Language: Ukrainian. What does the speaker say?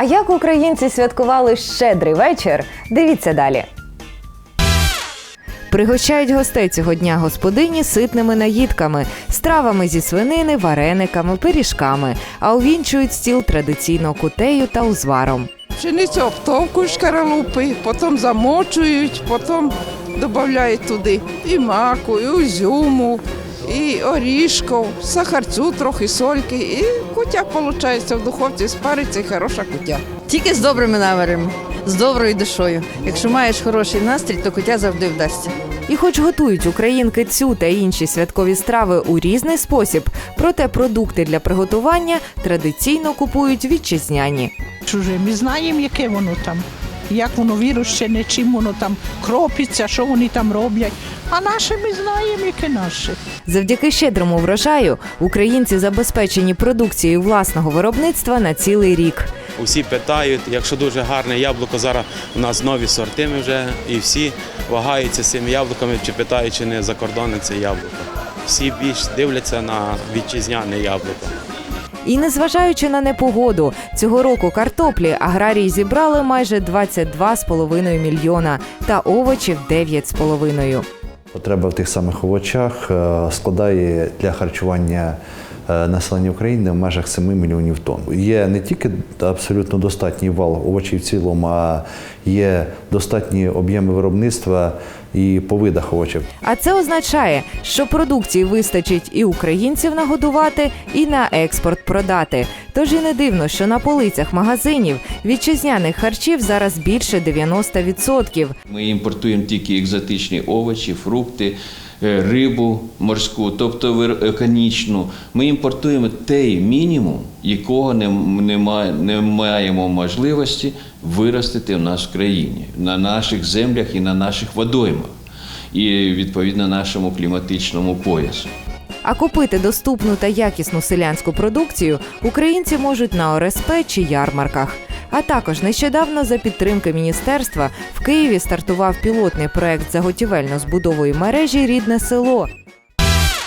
А як українці святкували щедрий вечір? Дивіться далі. Пригощають гостей цього дня господині ситними наїдками, стравами зі свинини, варениками, пиріжками, а увінчують стіл традиційно кутею та узваром. Пшеницю оптовку шкаралупи, потім замочують, потім додають туди і маку, і узюму, і орішків, сахарцю, трохи сольки. І кутя виходить в духовці спариться і хороша кутя. Тільки з добрими намірами, з доброю душою. Якщо маєш хороший настрій, то куття завжди вдасться. І хоч готують українки цю та інші святкові страви у різний спосіб, проте продукти для приготування традиційно купують вітчизняні. чуже. Ми знаємо, яке воно там, як воно вирощене, чим воно там кропиться, що вони там роблять. А наше ми знаємо, яке наше. Завдяки щедрому врожаю українці забезпечені продукцією власного виробництва на цілий рік. Усі питають, якщо дуже гарне яблуко, зараз у нас нові сорти ми вже, і всі вагаються з цими яблуками, чи питають, чи не закордонне це яблуко. Всі більш дивляться на вітчизняне яблуко. І незважаючи на непогоду, цього року картоплі аграрії зібрали майже 22,5 мільйона та овочів 9,5. Потреба в тих самих овочах е, складає для харчування населення України в межах 7 мільйонів тонн. Є не тільки абсолютно достатній вал овочів в цілому, а є достатні об'єми виробництва і по видах овочів. А це означає, що продукції вистачить і українців нагодувати, і на експорт продати. Тож і не дивно, що на полицях магазинів вітчизняних харчів зараз більше 90%. Ми імпортуємо тільки екзотичні овочі, фрукти, е, рибу морську, тобто вир- Ми імпортуємо той мінімум, якого не, не, має- не маємо можливості виростити в нас в країні, на наших землях і на наших водоймах, і відповідно нашому кліматичному поясу. А купити доступну та якісну селянську продукцію українці можуть на ОРСП чи ярмарках. А також нещодавно за підтримки міністерства в Києві стартував пілотний проект заготівельно-збудової мережі Рідне село.